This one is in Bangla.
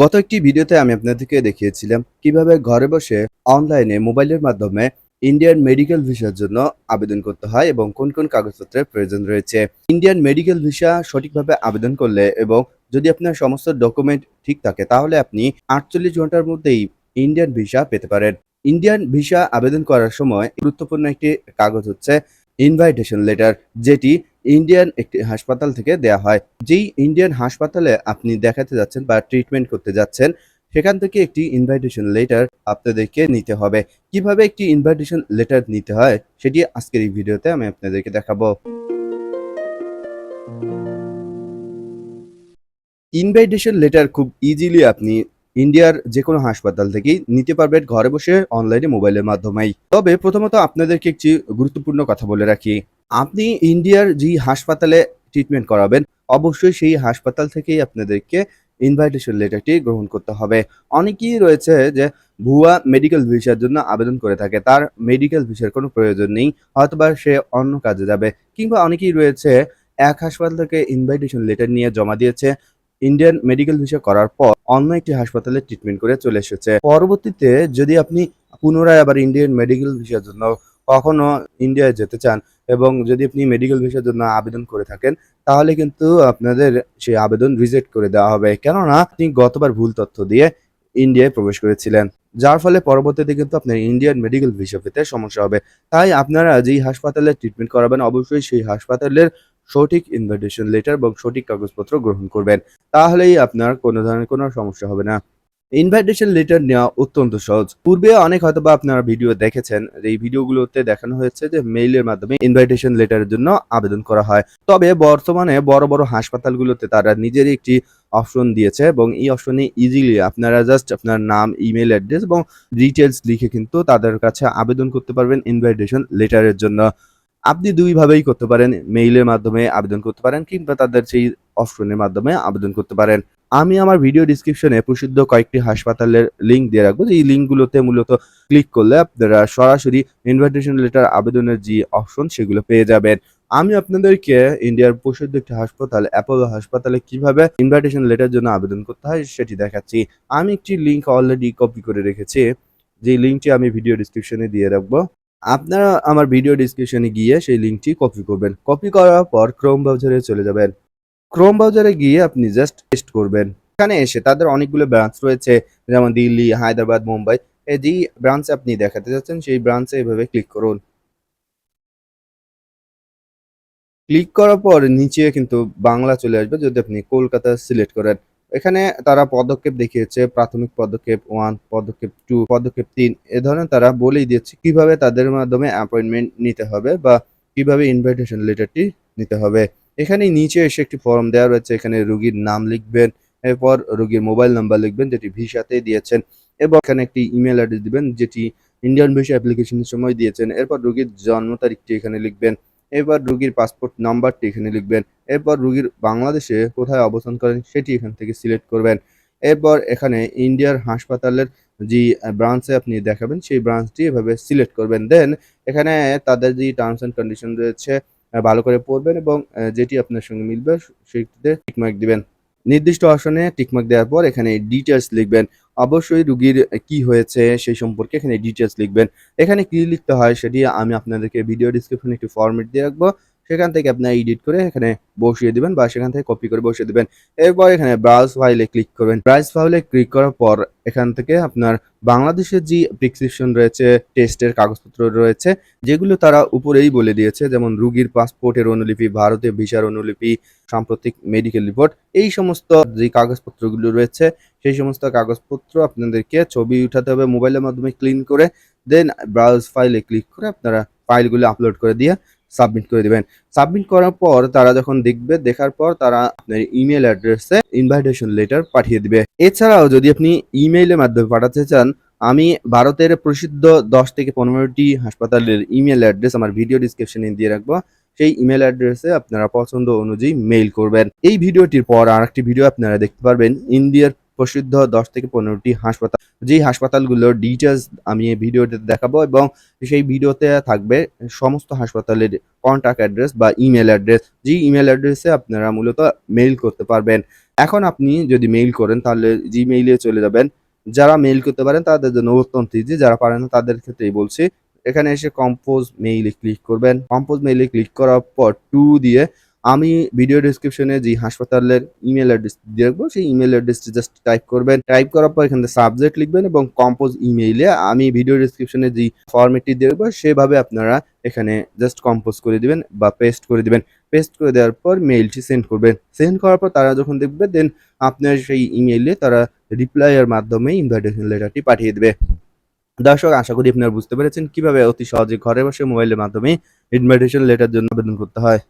গত একটি ভিডিওতে আমি আপনাদেরকে দেখিয়েছিলাম কীভাবে ঘরে বসে অনলাইনে মোবাইলের মাধ্যমে ইন্ডিয়ান মেডিকেল ভিসার জন্য আবেদন করতে হয় এবং কোন কোন কাগজপত্রের প্রয়োজন রয়েছে। ইন্ডিয়ান মেডিকেল ভিসা সঠিকভাবে আবেদন করলে এবং যদি আপনার সমস্ত ডকুমেন্ট ঠিক থাকে, তাহলে আপনি আটচল্লিশ ঘণ্টার মধ্যেই ইন্ডিয়ান ভিসা পেতে পারেন। ইন্ডিয়ান ভিসা আবেদন করার সময় গুরুত্বপূর্ণ একটি কাগজ হচ্ছে ইনভাইটেশন লেটার যেটি ইন্ডিয়ান একটি হাসপাতাল থেকে দেয়া হয়। যেই ইন্ডিয়ান হাসপাতালে আপনি দেখাতে যাচ্ছেন বা ট্রিটমেন্ট করতে যাচ্ছেন, সেখান থেকে একটি ইনভাইটেশন লেটার আপনাদেরকে নিতে হবে। কীভাবে একটি ইনভাইটেশন লেটার নিতে হয়, সেটি আজকের এই ভিডিওতে আমি আপনাদেরকে দেখাবো। ইনভাইটেশন লেটার খুব ইজিলি আপনি ইন্ডিয়ার যে কোনো হাসপাতাল থেকেই নিতে পারবেন ঘরে বসে অনলাইনে মোবাইলের মাধ্যমেই। তবে প্রথমত আপনাদেরকে একটি গুরুত্বপূর্ণ কথা বলে রাখি। আপনি ইন্ডিয়ার যে হাসপাতালে ট্রিটমেন্ট করাবেন, অবশ্যই সেই হাসপাতাল থেকেই আপনাদেরকে ইনভাইটেশন লেটারটি গ্রহণ করতে হবে। অনেকেই রয়েছে যে ভুয়া মেডিকেল ভিসার জন্য আবেদন করে থাকে, তার মেডিকেল ভিসার কোনো প্রয়োজন নেই, হয়তোবা সে অন্য কাজে যাবে। কিংবা অনেকেই রয়েছে, এক হাসপাতাল থেকে ইনভাইটেশন লেটার নিয়ে জমা দিয়েছে ইন্ডিয়ান মেডিকেল ভিসা করার পর অন্য একটি হাসপাতালে ট্রিটমেন্ট করে চলে এসেছে। পরবর্তীতে যদি আপনি পুনরায় আবার ইন্ডিয়ান মেডিকেল ভিসার জন্য কখনো ইন্ডিয়ায় যেতে চান এবং যদি আপনি মেডিকেল ভিসার জন্য আবেদন করে থাকেন, তাহলে কিন্তু আপনাদের সেই আবেদন রিজেক্ট করে দেওয়া হবে। কেননা আপনি গতবার ভুল তথ্য দিয়ে ইন্ডিয়ায় প্রবেশ করেছিলেন। যার ফলে পরবর্তীতে কিন্তু আপনার ইন্ডিয়ান মেডিকেল ভিসা পেতে সমস্যা হবে। তাই আপনারা যেই হাসপাতালে ট্রিটমেন্ট করাবেন, অবশ্যই সেই হাসপাতালের সঠিক ইনভাইটেশন লেটার এবং সঠিক কাগজপত্র গ্রহণ করবেন। তাহলেই আপনার কোনো ধরনের কোনো সমস্যা হবে না। ইনভাইটেশন লেটার নেওয়া অত্যন্ত সহজ। পূর্বে অনেক হয়তো বা আপনারা ভিডিও দেখেছেন, এই ভিডিওগুলোতে দেখানো হয়েছে যে মেইলের মাধ্যমে ইনভাইটেশন লেটারের জন্য আবেদন করা হয়। তবে বর্তমানে বড় বড় হাসপাতালগুলোতে তারা নিজেরই একটি অপশন দিয়েছে এবং এই অপশনে ইজিলি আপনারা জাস্ট আপনার নাম ইমেল অ্যাড্রেস এবং ডিটেলস লিখে কিন্তু তাদের কাছে আবেদন করতে পারবেন ইনভাইটেশন লেটারের জন্য। আপনি দুইভাবেই করতে পারেন মেইলের মাধ্যমে আবেদন করতে পারেন কিংবা তাদের সেই অপশনের মাধ্যমে আবেদন করতে পারেন। আমি আমার ভিডিও ডিসক্রিপশনে প্রসিদ্ধ কয়েকটি হাসপাতালের লিঙ্ক দিয়ে রাখব। যে এই লিঙ্কগুলোতে মূলত ক্লিক করলে আপনারা সরাসরি ইনভাইটেশন লেটার আবেদনের যে অপশন সেগুলো পেয়ে যাবেন। আমি আপনাদেরকে ইন্ডিয়ার প্রসিদ্ধ একটি হাসপাতাল অ্যাপোলো হাসপাতালে কীভাবে ইনভাইটেশন লেটার জন্য আবেদন করতে হয় সেটি দেখাচ্ছি। আমি একটি লিঙ্ক অলরেডি কপি করে রেখেছি। যে লিঙ্কটি আমি ভিডিও ডিসক্রিপশনে দিয়ে রাখব। আপনারা আমার ভিডিও ডিসক্রিপশনে গিয়ে সেই লিঙ্কটি কপি করবেন। কপি করার পর ক্রোম ব্রাউজারে চলে যাবেন। ক্রোম ব্রাউজারে গিয়ে আপনি জাস্ট টেস্ট করবেন। এখানে এসে তাদের অনেকগুলো ব্রাঞ্চ রয়েছে, যেমন দিল্লি, হায়দ্রাবাদ, মুম্বাই। এই যেই ব্রাঞ্চে আপনি দেখাতে যাচ্ছেন, সেই ব্রাঞ্চে এভাবে ক্লিক করুন। ক্লিক করার পর নিচে কিন্তু বাংলা চলে আসবে, যদি আপনি কলকাতা সিলেক্ট করেন। এখানে তারা পদক্ষেপ দেখিয়েছে, প্রাথমিক পদক্ষেপ ওয়ান পদক্ষেপ টু পদক্ষেপ তিন, এ ধরনের তারা বলেই দিয়েছে কীভাবে তাদের মাধ্যমে অ্যাপয়েন্টমেন্ট নিতে হবে বা কীভাবে ইনভাইটেশন লেটারটি নিতে হবে। এখানে নিচে এসে একটি ফর্ম দেওয়া রয়েছে, এখানে রুগীর নাম লিখবেন, এরপর রুগীর মোবাইল নাম্বার লিখবেন, যেটি ভিসাতে দিয়েছেন, এবং এখানে একটি ইমেল অ্যাড্রেস দিবেন, যেটি ইন্ডিয়ান ভিসা অ্যাপ্লিকেশনের সময় দিয়েছেন, এরপর রুগীর জন্ম তারিখটি এখানে লিখবেন। এরপর রুগীর পাসপোর্ট নাম্বারটি এখানে লিখবেন। এরপর রুগীর বাংলাদেশে কোথায় অবস্থান করেন সেটি এখান থেকে সিলেক্ট করবেন। এরপর এখানে ইন্ডিয়ার হাসপাতালের যে ব্রাঞ্চে আপনি দেখাবেন, সেই ব্রাঞ্চটি এভাবে সিলেক্ট করবেন। দেন এখানে তাদের যে টার্মস অ্যান্ড কন্ডিশন রয়েছে ভালো করে পড়বেন এবং যেটি আপনার সঙ্গে মিলবে, সেটিতে টিকমার্ক দিবেন। নির্দিষ্ট আসনে টিকমার্ক দেওয়ার পর এখানে ডিটেলস লিখবেন। অবশ্যই রুগীর কি হয়েছে সেই সম্পর্কে এখানে ডিটেলস লিখবেন। এখানে কি লিখতে হয় সেটি আমি আপনাদেরকে ভিডিও ডিসক্রিপশনে একটি ফরম্যাট দিয়ে রাখব। সেখান থেকে আপনার এডিট করে এখানে বসিয়ে দিবেন বা সেখান থেকে কপি করে বসিয়ে দিবেন। এরপর এখানে ব্রাউজ ফাইলে ক্লিক করবেন। ব্রাউজ ফাইলে ক্লিক করার পর এখান থেকে আপনার বাংলাদেশের যে প্রেসক্রিপশন রয়েছে টেস্টের কাগজপত্র রয়েছে, যেগুলো তারা উপরেই বলে দিয়েছে, যেমন রুগীর পাসপোর্টের অনুলিপি ভারতীয় ভিসার অনুলিপি, সাম্প্রতিক মেডিকেল রিপোর্ট এই সমস্ত যে কাগজপত্রগুলো রয়েছে, সেই সমস্ত কাগজপত্র আপনাদেরকে ছবি উঠাতে হবে মোবাইলের মাধ্যমে ক্লিন করে দেন ব্রাউজ ফাইলে ক্লিক করে আপনারা ফাইলগুলো আপলোড করে দিয়ে সাবমিট করে দিবেন। সাবমিট করার পর তারা যখন দেখবে, দেখার পর তারা আপনার ইমেল অ্যাড্রেসে ইনভাইটেশন লেটার পাঠিয়ে দিবে। এছাড়াও যদি আপনি ইমেইলের মাধ্যমে পাঠাতে চান, আমি ভারতের প্রসিদ্ধ দশ থেকে পনেরোটি হাসপাতালের ইমেল অ্যাড্রেস আমার ভিডিও ডিসক্রিপশনে দিয়ে রাখব। সেই ইমেল অ্যাড্রেসে আপনারা পছন্দ অনুযায়ী মেইল করবেন। এই ভিডিওটির পর আর একটি ভিডিও আপনারা দেখতে পারবেন, ইন্ডিয়ার প্রসিদ্ধ দশ থেকে পনেরোটি হাসপাতাল। যেই হাসপাতালগুলোর ডিটেলস আমি এই ভিডিওতে দেখাবো এবং সেই ভিডিওতে থাকবে সমস্ত হাসপাতালের কন্ট্যাক্ট অ্যাড্রেস বা ইমেল অ্যাড্রেস যেই ইমেল অ্যাড্রেসে আপনারা মূলত মেইল করতে পারবেন। এখন আপনি যদি মেইল করেন, তাহলে জিমেইলে চলে যাবেন। যারা মেইল করতে পারেন, তাদের জন্য অত্যন্ত ইজি যারা পারেন না, তাদের ক্ষেত্রেই বলছি। এখানে এসে কম্পোজ মেইলে ক্লিক করবেন। কম্পোজ মেইলে ক্লিক করার পর টু দিয়ে আমি ভিডিও ডিসক্রিপশনে যে হাসপাতালের ইমেল অ্যাড্রেস দিয়ে রাখব, সেই ইমেল অ্যাড্রেসটি জাস্ট টাইপ করবেন। টাইপ করার পর এখানে সাবজেক্ট লিখবেন এবং কম্পোজ ইমেইলে আমি ভিডিও ডিসক্রিপশনে যে ফর্মেটটি দিয়ে রাখব, সেভাবে আপনারা এখানে জাস্ট কম্পোজ করে দিবেন বা পেস্ট করে দিবেন। পেস্ট করে দেওয়ার পর মেইলটি সেন্ড করবেন। সেন্ড করার পর তারা যখন দেখবে দেন আপনার সেই ইমেইলে তারা রিপ্লাইয়ের মাধ্যমে ইনভাইটেশন লেটারটি পাঠিয়ে দেবে। দর্শক, আশা করি আপনারা বুঝতে পেরেছেন কীভাবে অতি সহজে ঘরে বসে মোবাইলের মাধ্যমে ইনভাইটেশন লেটার জন্য আবেদন করতে হয়।